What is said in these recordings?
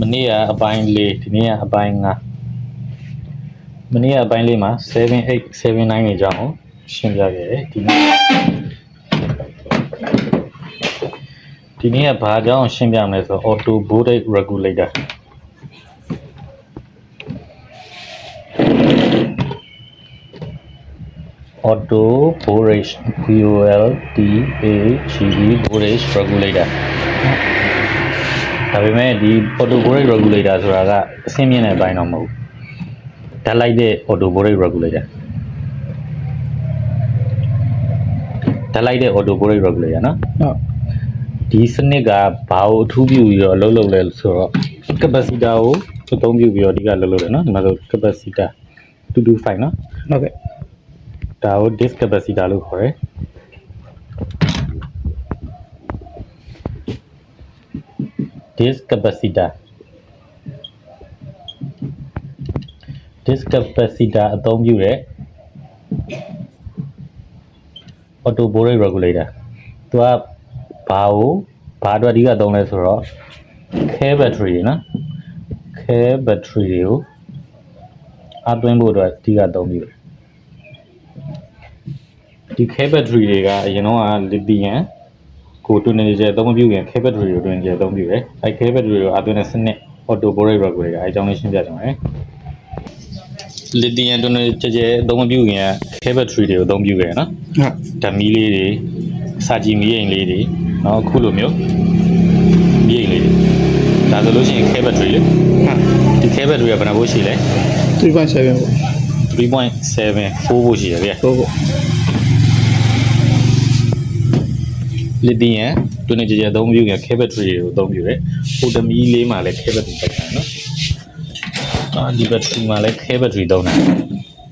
မနေ့ကအပိုင်း၄ဒီနေ့ကအပိုင်း၅မနေ့ကအပိုင်း၄မှာ78 79နေကြောင်းကိုရှင်းပြခဲ့တယ်ဒီနေ့ဒီနေ့ကဘာကြောင့်ရှင်းပြမလဲဆိုတော့ auto voltage regulator auto voltage V O L T A G E voltage regulator ဒါပေမဲ့ဒီ auto voltage regulator ဆိုတာကအဆင့်မြင့်တဲ့အပိုင်းတော့မဟုတ်ဘူးဓာတ်လိုက်တဲ့ auto voltage regulator ဓာတ်လိုက်တဲ့ auto voltage regulator နော်ဟုတ်ဒီစနစ်ကဘာကိုအထူးပြုပြီးတော့အလုပ်လုပ်လဲဆိုတော့ capacitor ကိုအသုံးပြုပြီးတော့အဓိကလုပ်လုပ်တယ်နော်ဒီမှာဆို capacitor 225နော်ဟုတ်ကဲ့ဒါကို disk capacitor လို့ခေါ်တယ် disk capacitor disk capacitor အသုံးပြုတဲ့ auto voltage regulator သူကဘာကိုဘာအတွက်အဓိကသုံးလဲဆိုတော့ care battery တွေနော် care battery တွေကိုအသွင်းဖို့အတွက်အဓိကသုံးပြုတယ်ဒီ care battery တွေကအရင်တော့က lithium ကိုတွင်နေကြအသုံးမပြုခင် care battery ကိုတွင်နေကြအသုံးပြုတယ်အဲ care battery ကိုအသွင်းတဲ့စနစ် auto brake regulator အဲအကြောင်းလေးရှင်းပြချင်ပါတယ်လီသီယမ်တွင်ကြကြအသုံးမပြုခင်က care battery တွေကိုအသုံးပြုခဲ့နော်ဟုတ်ဓာမီလေးတွေစာကြည့်မီးအိမ်လေးတွေနော်အခုလိုမျိုးမီးအိမ်လေးတွေဒါဆိုလို့ရှိရင် care battery လေဟုတ်ဒီ care battery ကဘယ်နှဘိုးရှိလဲ3.7ပေါ့3.7 4ဘိုးရှိရဗျ4ဘိုး လစ်သီယမ်တွင်းနေကြကြအသုံးပြုရင် care battery တွေကိုအသုံးပြုတယ်ဟိုတမီးလေးမှာလည်း care battery သုံးတာနော်အာဒီ battery မှာလည်း care battery သုံးတာ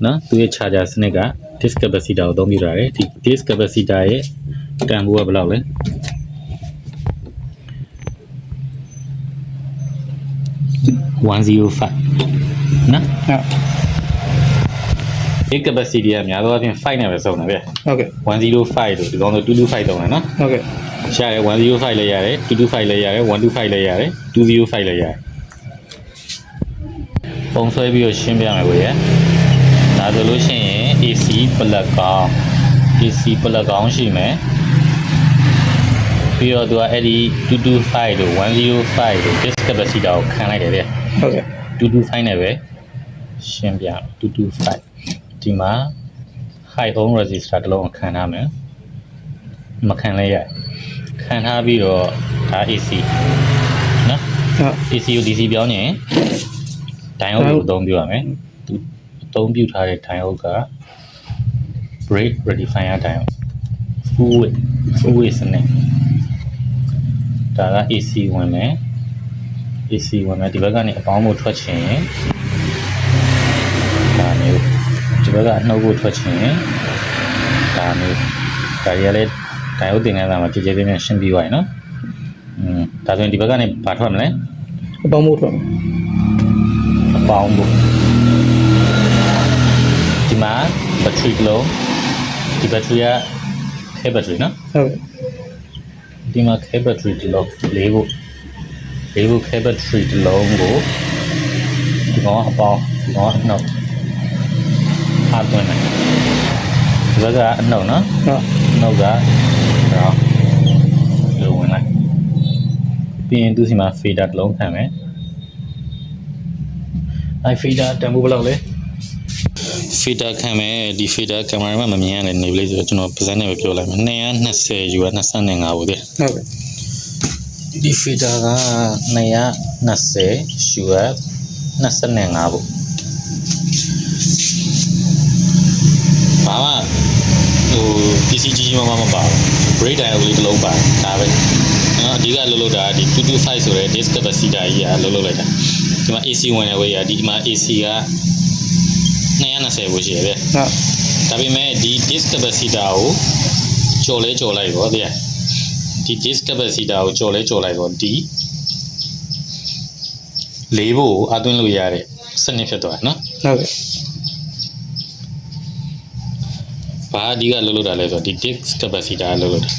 နော်သူရဲ့ charger စနစ်က disk capacitor ကိုအသုံးပြုတာတယ်ဒီ disk capacitor ရဲ့တန်ဖိုးကဘယ်လောက်လဲ105နော်ဟုတ် ဒီ capacity ကများသောအားဖြင့်5နဲ့ပဲစုံတယ်ဗျဟုတ်ကဲ့105လို့ဒီကောင်ဆို225တုံးတယ်နော်ဟုတ်ကဲ့ရတယ်105လည်းရတယ်225လည်းရတယ်125လည်းရတယ်205လည်းရတယ်ပုံဆွဲပြီးတော့ရှင်းပြမယ်ကိုရဒါဆိုလို့ရှိရင် AC ပလတ်ကောင်း AC ပလတ်ကောင်းရှိမယ်ပြီးတော့သူကအဲ့ဒီ225တို့105တို့ disk capacitor ကိုခံလိုက်တယ်ဗျဟုတ်ကဲ့225နဲ့ပဲရှင်းပြ225 ဒီမှာ high ohm resistor တစ်လုံးကိုခံထားမယ်မခံလဲရခံထားပြီးတော့ဒါ AC နော်ဟုတ် AC ကို DC ပြောင်းရင်ဒိုင်အိုဒ်ကိုအသုံးပြုရမယ်သူအသုံးပြုထားတဲ့ဒိုင်အိုဒ်က brake rectifier ဒိုင်အိုဒ် full width full width စနစ်ဒါက AC ဝင်မယ် AC ဝင်မယ်ဒီဘက်ကနေအပေါင်းကိုထွက်ချင်ဒါမျိုးဒီ ဘက်ကအနှုတ်ကိုထွက်ချင်ဒါမျိုးဒါရီကလည်းဒိုင်အိုဒ်တင်တဲ့အခါမှာကြည်ကြည်ပြင်းပြင်းရှင်းပြီးသွားရင်နော်อืมဒါဆိုရင်ဒီဘက်ကနေဘာထွက်မလဲအပေါင်းမို့ထွက်မယ်အပေါင်းဖို့ဒီမှာ battery တစ်လုံးဒီ battery က K battery နော်ဟုတ်ကဲ့ဒီမှာ K battery တစ်လုံးလေးဖို့လေးဖို့ K battery တစ်လုံးကိုဒီကောင်ကအပေါင်းဒီကောင်ကအနှုတ် အားသွင်းတယ်ဒီဘက်ကအနှုတ်နော်ဟုတ်အနှုတ်ကတော့လိုဝင်လိုက်ပြီးရင်သူစီမှာ fader တစ်လုံးခံမယ်အဲ fader တန်ဖိုးဘယ်လောက်လဲ fader ခံမယ်ဒီ fader ကင်မရာမှာမမြင်ရတဲ့နေပလေးဆိုတော့ကျွန်တော်ပါဇက်နဲ့ပဲပြောလိုက်မယ်220 U က25ဘူးတဲ့ဟုတ်ကဲ့ဒီ fader က220 U က25ဘူး ဘာမှဟို PCG မမမပါဘူး break dial လေးတစ်လုံးပါဒါပဲနော်အဓိကလှုပ်လှုပ်တာဒီ225ဆိုတဲ့ disk capacitor ကြီးကလှုပ်လှုပ်လိုက်တာဒီမှာ AC ဝင်နေဝေးရဒီမှာ AC က220ဘူးရှိရပဲဟုတ်ဒါပေမဲ့ဒီ disk capacitor ကိုကြော်လဲကြော်လိုက်တော့တဲ့ဒီ disk capacitor ကိုကြော်လဲကြော်လိုက်တော့ဒီလေးဖို့ကိုအသွင်းလို့ရတဲ့စနစ်ဖြစ်သွားတယ်နော်ဟုတ်ကဲ့ ဘာအဓိကလုပ်လို့တာလဲဆိုတော့ဒီ disk capacitor လုပ်လို့တာ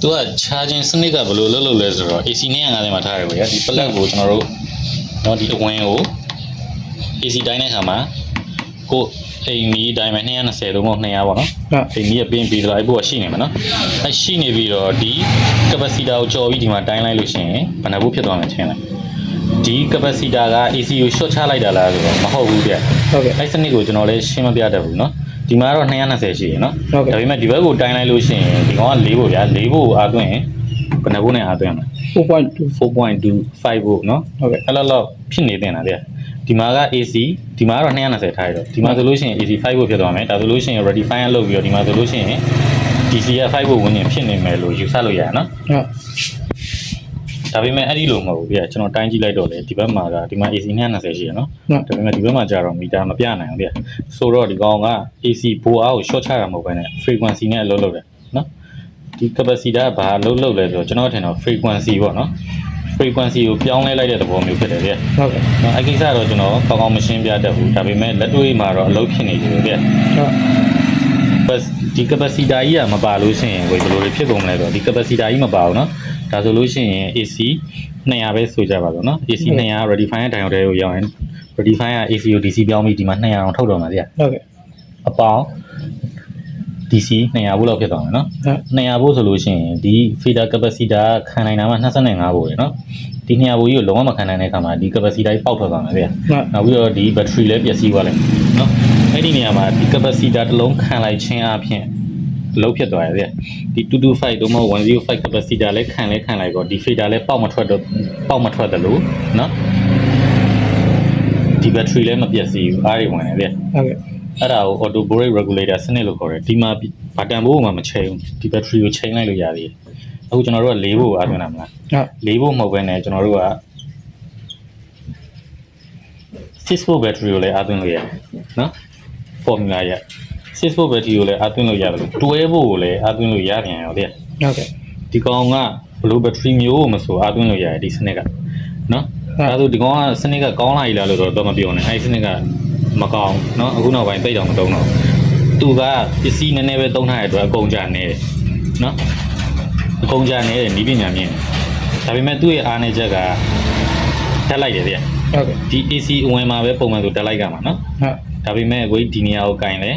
သူက charging စနစ်ကဘယ်လိုလုပ်လို့လဲဆိုတော့ AC 250မှာထားရပြီကွာဒီ plug ကိုကျွန်တော်တို့တော့ဒီအဝင်ကို AC တိုင်းတဲ့ခါမှာကိုအိမ်မီတိုင်းမှာ220လို့မဟုတ်200ပေါ့နော်အိမ်မီကပင်းပြီးတော့အဲ့ဘုကရှိနေမှာနော်အဲ့ရှိနေပြီးတော့ဒီ capacitor ကိုကျော်ပြီးဒီမှာတိုင်းလိုက်လို့ရှိရင်ဘယ်နှဘုဖြစ်သွားမှာချင်းလိုက် ဒီ capacitor က AC ကို short ချလိုက်တာလားဆိုတော့မဟုတ်ဘူးဗျ ဟုတ်ကဲ့ အဲ့စနစ်ကိုကျွန်တော်လည်းရှင်းမပြတတ်ဘူးเนาะဒီမှာတော့220ရှိရယ်เนาะ ဟုတ်ကဲ့ ဒါပေမဲ့ဒီဘက်ကိုတိုင်းလိုက်လို့ရှိရင်ဒီကောင်က4ဖို့ဗျာ4ဖို့ကိုအားသွင်းရင်ဘယ်နှဖို့နဲ့အားသွင်းမလဲ 4.2 4.25ဖို့เนาะ ဟုတ်ကဲ့ အဲ့လောက်လောက်ဖြစ်နေတင်တာဗျဒီမှာက AC ဒီမှာကတော့220ထားရတော့ဒီမှာဆိုလို့ရှိရင် AC 5ဖို့ဖြစ်သွားမယ်ဒါဆိုလို့ရှိရင် rectifier လုပ်ပြီးတော့ဒီမှာဆိုလို့ရှိရင် DC က5ဖို့ဝင်ရင်ဖြစ်နေမယ်လို့ယူဆလို့ရတယ်เนาะ ဟုတ် ဒါပေမဲ့အဲ့ဒီလိုမဟုတ်ဘူးပြကျွန်တော်တိုင်းကြည့်လိုက်တော့လေဒီဘက်မှာကဒီမှာ AC 220ရှိရနော်ဒါပေမဲ့ဒီဘက်မှာကြာတော့မီတာမပြနိုင်ဘူးပြဆိုတော့ဒီကောင်က AC ဘိုအားကို short ချတာမဟုတ်ဘဲနဲ့ frequency နဲ့အလုပ်လုပ်တယ်နော်ဒီ capacitor ကဘာအလုပ်လုပ်လဲဆိုတော့ကျွန်တော်ထင်တော့ frequency ပေါ့နော် frequency ကိုပြောင်းလဲလိုက်တဲ့သဘောမျိုးဖြစ်တယ်ဗျ။ဟုတ်ကဲ့။နော်အကိစ္စတော့ကျွန်တော်ကောင်းကောင်းမရှင်းပြတတ်ဘူး။ဒါပေမဲ့လက်တွေ့မှာတော့အလုပ်ဖြစ်နေတယ်ဗျ။ဟုတ်။ဒီ capacitor ကြီးကမပါလို့ရှိရင်ကိုဘယ်လိုဖြစ်ကုန်လဲဆိုတော့ဒီ capacitor ကြီးမပါဘူးနော်။ ဒါဆိုလို့ရှိရင် AC 200ပဲဆိုကြပါတော့နော် AC 200 redefine တိုင်းအောင်တဲ့ကိုရောက်ရင် redefine က AC ကို DC ပြောင်းပြီးဒီမှာ200အောင်ထုတ်တော့မှာဗျာဟုတ်ကဲ့အပေါင်း DC 200ဘို့လောက်ဖြစ်သွားမယ်နော်200ဘို့ဆိုလို့ရှိရင်ဒီ feeder capacitor ခံနိုင်တာမှ25ဘို့ရယ်နော်ဒီ200ဘို့ကြီးကိုလုံးဝမခံနိုင်တဲ့အခါမှာဒီ capacitor ကြီးပေါက်ထွက်သွားမှာဗျာနောက်ပြီးတော့ဒီ battery လည်းပျက်စီးသွားလိမ့်မယ်နော်အဲ့ဒီနေရာမှာဒီ capacitor တစ်လုံးခံလိုက်ခြင်းအပြင် လုံးဖြစ်သွားရတဲ့ဒီ225တို့မှ105 capacitor လည်းခံလဲခံလိုက်တော့ဒီ fader လည်းပေါက်မထွက်တော့ပေါက်မထွက်တယ်လို့เนาะဒီ battery လည်းမပျက်စီးဘူးအားတွေဝင်နေတယ် ဟုတ်ကဲ့ အဲ့ဒါကို auto brake regulator စနစ်လို့ခေါ်တယ်ဒီမှာဘာတန်ဖိုးမှမချိန်ဘူးဒီ battery ကိုချိန်လိုက်လို့ရသေးတယ်အခုကျွန်တော်တို့က၄ဘို့အားသွင်းတာမလား ဟုတ် ၄ဘို့မဟုတ်ဘဲနဲ့ကျွန်တော်တို့က6 volt battery ကိုလည်းအားသွင်းလို့ရတယ်နော် formula ရ Facebook ပဲဒီကိုလည်းအားသွင်းလို့ရတယ်တွဲဖို့ကိုလည်းအားသွင်းလို့ရပြန်ရောတဲ့ဟုတ်ကဲ့ဒီကောင်ကဘလို့ဘက်ထရီမျိုးမဆိုအားသွင်းလို့ရတယ်ဒီစနစ်ကနော်အဲဒါဒီကောင်ကစနစ်ကကောင်းလာပြီလားလို့တော့တော့မပြောနဲ့အဲဒီစနစ်ကမကောင်းနော်အခုနောက်ပိုင်းတိတ်တောင်မတုံးတော့သူကပစ္စည်းနည်းနည်းပဲတုံးထားတဲ့အတွက်အကုန်ကြနေတယ်နော်အကုန်ကြနေတယ်နီးပညာမြင့်ဒါပေမဲ့သူ့ရဲ့အားနည်းချက်ကတက်လိုက်တယ်ဗျဟုတ်ကဲ့ဒီ AC ဝင်မှာပဲပုံမှန်ဆိုတက်လိုက်ကမှာနော်ဟုတ်ဒါပေမဲ့ဝိတ်ဒီနေရာကိုကင်လဲ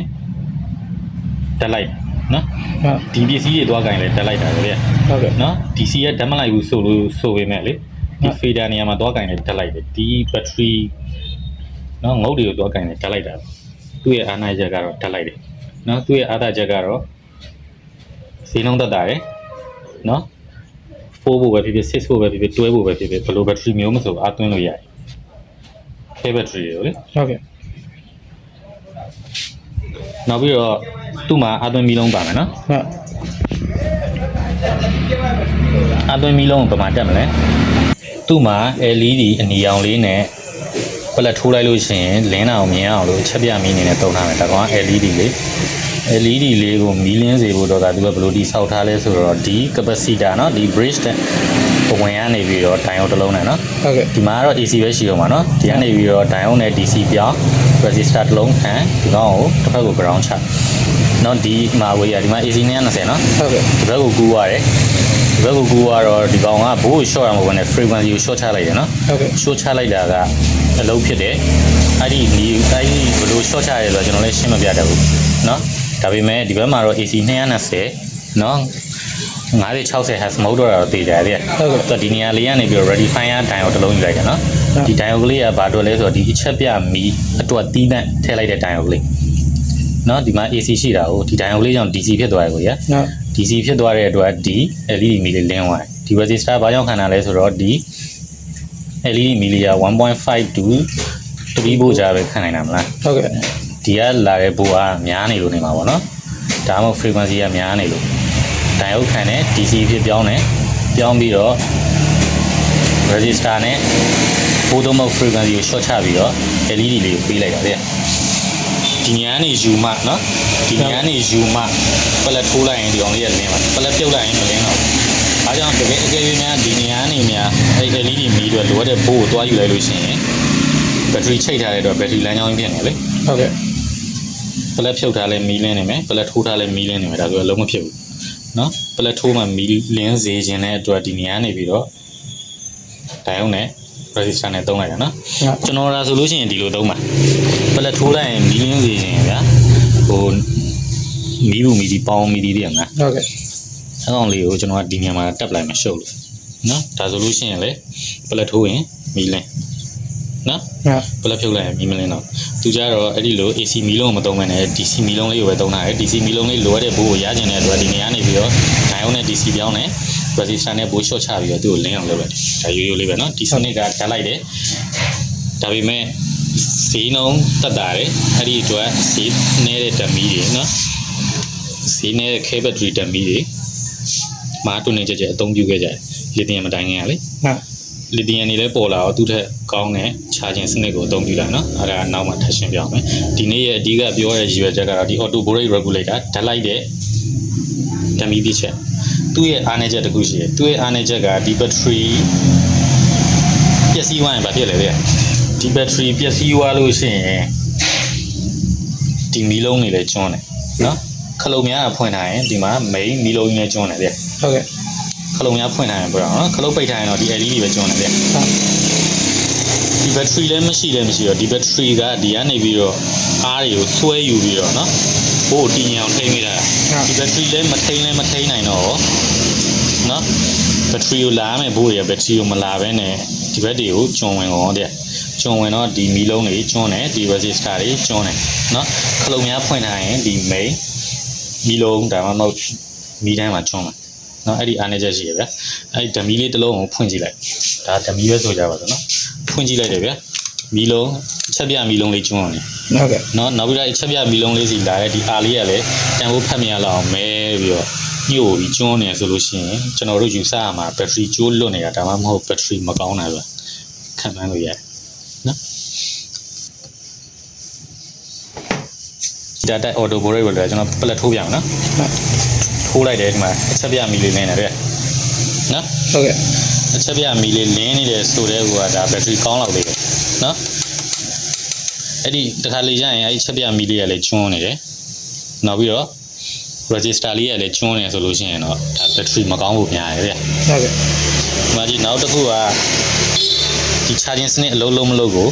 တက်လိုက်နော်ဒီပစ္စည်းတွေသွားကင်လဲတက်လိုက်တာလေဟုတ်ကဲ့နော်ဒီစီကဓာတ်မလိုက်ဘူးဆိုလို့ဆိုပေမဲ့လေဒီ fader နေရာမှာသွားကင်လဲတက်လိုက်တယ်ဒီ battery နော်ငုတ်တွေကိုသွားကင်လဲတက်လိုက်တာသူ့ရဲ့အားနာချက်ကတော့တက်လိုက်တယ်နော်သူ့ရဲ့အားသာချက်ကတော့ဈေးနှုန်းတက်တာရယ်နော်4ဖို့ပဲဖြစ်ဖြစ်6ဖို့ပဲဖြစ်ဖြစ်12ဖို့ပဲဖြစ်ဖြစ်ဘယ်လို battery မျိုးမဆိုအားသွင်းလို့ရတယ်ခဲ battery ရောလေဟုတ်ကဲ့ နောက်ပြီးတော့သူ့မှာအားသွင်းမီလုံးပါမယ်နော် ဟုတ် အသွင်းမီလုံးကိုပမာတက်မလဲသူ့မှာ LED အနီရောင်လေးနဲ့ပလက်ထိုးလိုက်လို့ရှိရင်လင်းတာအောင်မြင်အောင်လို့ချက်ပြမီအနေနဲ့တုံးထားမယ်ဒါကောင်က LED လေး LED လေးကိုမီးလင်းစေဖို့တော့ဒါသူကဘယ်လိုတိဆောက်ထားလဲဆိုတော့ဒီ capacitor เนาะဒီ bridge တဲ့ ပဝင်ကနေပြီးတော့ဒိုင်အောင်တစ်လုံးနဲ့နော်ဟုတ်ကဲ့ဒီမှာကတော့ AC ပဲရှိတော့မှာနော်ဒီကနေပြီးတော့ဒိုင်အောင်နဲ့ DC ပြောင်း resistor တစ်လုံးခံဒီကောင်ကိုတစ်ဖက်ကို ground ချနော်ဒီမှာဝေးရဒီမှာ AC နဲ့90နော်ဟုတ်ကဲ့ဒီဘက်ကိုကူးရတယ်ဒီဘက်ကိုကူးရတော့ဒီကောင်ကဘိုးကို short ရမှာပေါ့နဲ့ frequency ကို short ချလိုက်တယ်နော်ဟုတ်ကဲ့ short ချလိုက်တာကအလုံးဖြစ်တယ်အဲ့ဒီဒီအဲ့ဒီဘယ်လို short ချရလဲဆိုတော့ကျွန်တော်လည်းရှင်းမပြတတ်ဘူးနော်ဒါပေမဲ့ဒီဘက်မှာတော့ AC 290နော် 90 60 Hz မဟုတ်တော့တာတော့သိကြရတယ်ဟုတ်ကဲ့ဆိုတော့ဒီနေရာလေးကနေပြီးတော့ rectifier diode တစ်လုံးယူလိုက်တယ်နော်ဟုတ်ဒီ diode ကလေးကဘာအတွက်လဲဆိုတော့ဒီအချက်ပြမီအတွက်တီးတဲ့ထည့်လိုက်တဲ့ diode ကလေးနော်ဒီမှာ AC ရှိတာကိုဒီ diode ကလေးကြောင့် DC ဖြစ်သွားရကိုရဟုတ် DC ဖြစ်သွားတဲ့အတွက်ဒီ LED မီလီလင်းသွားတယ်ဒီ resistor ဘာကြောင့်ခံတာလဲဆိုတော့ဒီ LED မီလီယာ1.5 to 3ဘို့ကြာပဲခံနိုင်တာမလားဟုတ်ကဲ့ဒီကလာတဲ့ဘို့ကများနေလို့နေမှာပေါ့နော်ဒါမှမဟုတ် frequency ကများနေလို့ တိုင်ဟုတ်ခံတဲ့ DC ဖြစ်ပြောင်းတယ်ပြောင်းပြီးတော့ resistor နဲ့ဘို့တော့မဟုတ် frequency ကို short ချပြီးတော့ LED လေးကိုပေးလိုက်တာဗျဒီညာနေယူမှနော်ဒီညာနေယူမှပလက်ထိုးလိုက်ရင်ဒီအောင်လေးကလင်းပါပလက်ပြုတ်လိုက်ရင်မလင်းတော့ဘူးအားကြောင့်တကယ်အကယ်၍များဒီညာနေများအဲ့ LED မီးတွေလိုအပ်တဲ့ဘို့ကိုတွားယူလိုက်လို့ရှိရင်ဘက်ထရီချိတ်ထားတဲ့အတွက်ဘက်ထရီလမ်းကြောင်းကြီးဖြစ်နေလေဟုတ်ကဲ့ပလက်ဖြုတ်ထားလဲမီးလင်းနေမယ်ပလက်ထိုးထားလဲမီးလင်းနေမယ်ဒါဆိုရင်လုံးမဖြစ်ဘူး နော်ပလက်ထိုးမှာမီလင်းစေခြင်းတဲ့အတွက်ဒီနေရာနေပြီးတော့ဒိုင်ယုံနဲ့ resistor နဲ့သုံးလိုက်တာနော်ဟုတ်ကျွန်တော်ဒါဆိုလို့ရှိရင်ဒီလိုသုံးပါပလက်ထိုးလိုက်ရင်မီလင်းစေခြင်းဗျာဟိုမီးဘူးမီဒီပေါင်းမီဒီတည်းငါဟုတ်ကဲ့အဲကောင်လေးကိုကျွန်တော်ကဒီနေရာမှာတက်ပလိုက်မရှုပ်လို့နော်ဒါဆိုလို့ရှိရင်လေပလက်ထိုးရင်မီလင်းနော်ဟုတ်ပလက်ဖြုတ်လိုက်ရင်မီးမလင်းတော့ သူကြတော့အဲ့ဒီလို AC မီလုံးကိုမသုံးမနဲ့ DC မီလုံးလေးကိုပဲသုံးတာလေ DC မီလုံးလေးလိုရတဲ့ဘိုးကိုရကျင်တဲ့အတွက်ဒီနေရာနေပြီးတော့ဒိုင်ယုံနဲ့ DC ပြောင်းတယ် resistor နဲ့ဘိုး short ချပြီးတော့သူ့ကိုလင်းအောင်လုပ်လိုက်တယ်ဒါရိုးရိုးလေးပဲနော်ဒီစနစ်ကဓာတ်လိုက်တယ်ဒါပေမဲ့ဈေးနှုန်းတက်တာတယ်အဲ့ဒီအတွက်ဈေးနေတဲ့ဓာတ်မီးတွေနော်ဈေးနေတဲ့ K battery ဓာတ်မီးတွေမာတွနေကြကြအသုံးပြုခဲ့ကြတယ်လီသီယမ်မတိုင်ခင်ကလေဟုတ် လီသီယမ်တွေလည်းပေါ်လာတော့သူ့ထက်ကောင်းတဲ့ charging စနစ်ကိုအသုံးပြုလာနော်အဲ့ဒါနောက်မှထပ်ရှင်းပြအောင်မယ်ဒီနေ့ရဲ့အဓိကပြောရတဲ့ရည်ရွယ်ချက်ကတော့ဒီ auto brake regulator ဓာတ်လိုက်တဲ့ဓာတ်မီးပြချက်သူ့ရဲ့အားနည်းချက်တစ်ခုရှိတယ်သူ့ရဲ့အားနည်းချက်ကဒီ battery ပျက်စီးသွားရင်ဘာဖြစ်လဲလဲဒီ battery ပျက်စီးသွားလို့ရှိရင်ဒီမီးလုံးတွေလည်းကျွန်းတယ်နော်ခလုံးများအဖွင့်ထားရင်ဒီမှာ main မီးလုံးတွေလည်းကျွန်းတယ်ဗျဟုတ်ကဲ့ ခလုံးများဖွင့်ထားတယ်ပြောတာနော်ခလုံးပိတ်ထားရင်တော့ဒီ LED ပဲကျွမ်းတယ်ဗျဟုတ်ဒီ battery လည်းမရှိလည်းမရှိတော့ဒီ battery ကဒီကနေပြီးတော့အားတွေကိုဆွဲယူပြီးတော့နော်ဘို့တင်ရအောင်ထိမ့်မိတာဒီ battery လည်းမထိမ့်လည်းမထိမ့်နိုင်တော့နော် battery ကိုလာမယ်ဘို့ရ battery ကိုမလာဘဲနဲ့ဒီဘက်တွေကိုကျွမ်းဝင်ကုန်တဲ့ကျွမ်းဝင်တော့ဒီမီလုံးတွေကျွမ်းတယ်ဒီ resistor တွေကျွမ်းတယ်နော်ခလုံးများဖွင့်ထားရင်ဒီ main မီလုံးဒါမှမဟုတ်မီတိုင်းမှာကျွမ်းတယ် နော်အဲ့ဒီအားနေချက်ရှိရဗျာအဲ့ဒီဓမီလေးတစ်လုံးကိုဖွင့်ကြည့်လိုက်ဒါဓမီပဲဆိုကြပါစို့နော်ဖွင့်ကြည့်လိုက်တယ်ဗျာမီလုံးချက်ပြမီလုံးလေးကျွန်းအောင်လေဟုတ်ကဲ့နော်နောက်ပြီးတော့ချက်ပြမီလုံးလေးစီလာတဲ့ဒီအားလေးကလည်းတန်ဖို့ဖတ်မရလောက်အောင်မဲပြီးတော့ညို့ပြီးကျွန်းနေဆိုလို့ရှိရင်ကျွန်တော်တို့ယူဆရမှာဘက်ထရီကျိုးလွတ်နေတာဒါမှမဟုတ်ဘက်ထရီမကောင်းတာပဲခံမှန်းလို့ရတယ်နော်ဒါတိုက်အော်တိုဘိုရိတ်ပဲလေကျွန်တော်ပလက်ထိုးပြအောင်နော် ထိုးလိုက်တယ်ဒီမှာအချက်ပြမီလေးလင်းနေတယ်နော်ဟုတ်ကဲ့အချက်ပြမီလေးလင်းနေတယ်ဆိုတဲ့ကွာဒါဘက်ထရီကောင်းလောက်သေးတယ်နော်အဲ့ဒီတစ်ခါလေကျရင်အဲ့ဒီအချက်ပြမီလေးကလည်းကျွန်းနေတယ်နောက်ပြီးတော့ register လေးကလည်းကျွန်းနေဆိုလို့ရှိရင်တော့ဒါဘက်ထရီမကောင်းဖို့များတယ်ဗျဟုတ်ကဲ့ဒီမှာကြီးနောက်တစ်ခုကဒီ charging စနစ်အလုံးလုံးမလို့ကို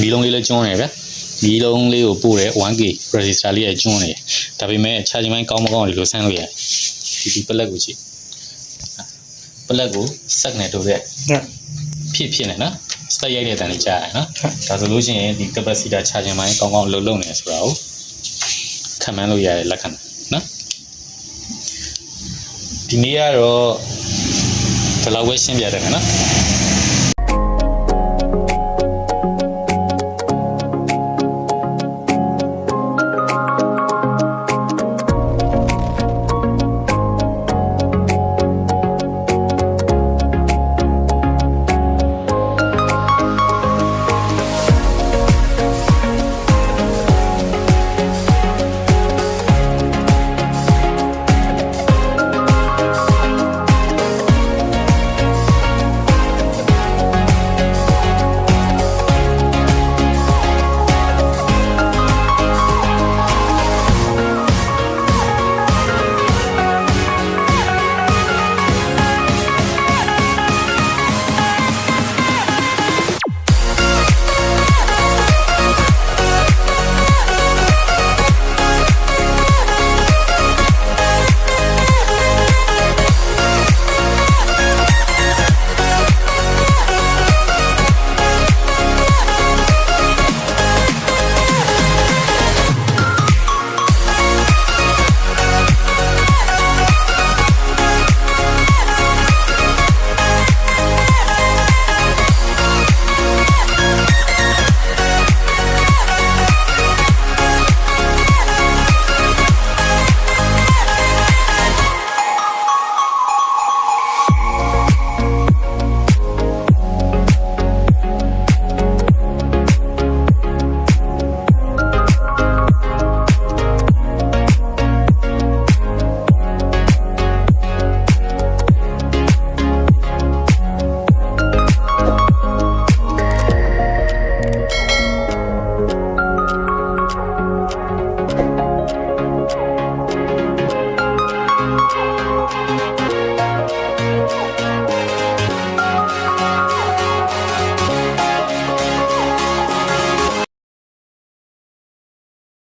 မီလုံးလေးလည်းကျွန်းနေဗျမီလုံးလေးကိုပို့တယ် 1K register လေးကကျွန်းနေတယ်ဒါပေမဲ့ charging ပိုင်းကောင်းမကောင်းဒီလိုဆန်းလို့ရတယ် ဒီဒီပလက်ကိုကြည့်ပလက်ကိုစက်နဲ့တို့တဲ့ဟုတ်ဖြစ်ဖြစ်နေနော်စတက်ရိုက်တဲ့အတန်လေးကြားရတယ်နော်ဟုတ်ဒါဆိုလို့ရှိရင်ဒီ capacitor charging ပိုင်းကောင်းကောင်းလုံးလုံးနေဆိုတာကိုခံမှန်းလို့ရတဲ့လက္ခဏာနော်ဒီနေ့ကတော့ဒီလောက်ပဲရှင်းပြတယ်မယ်နော်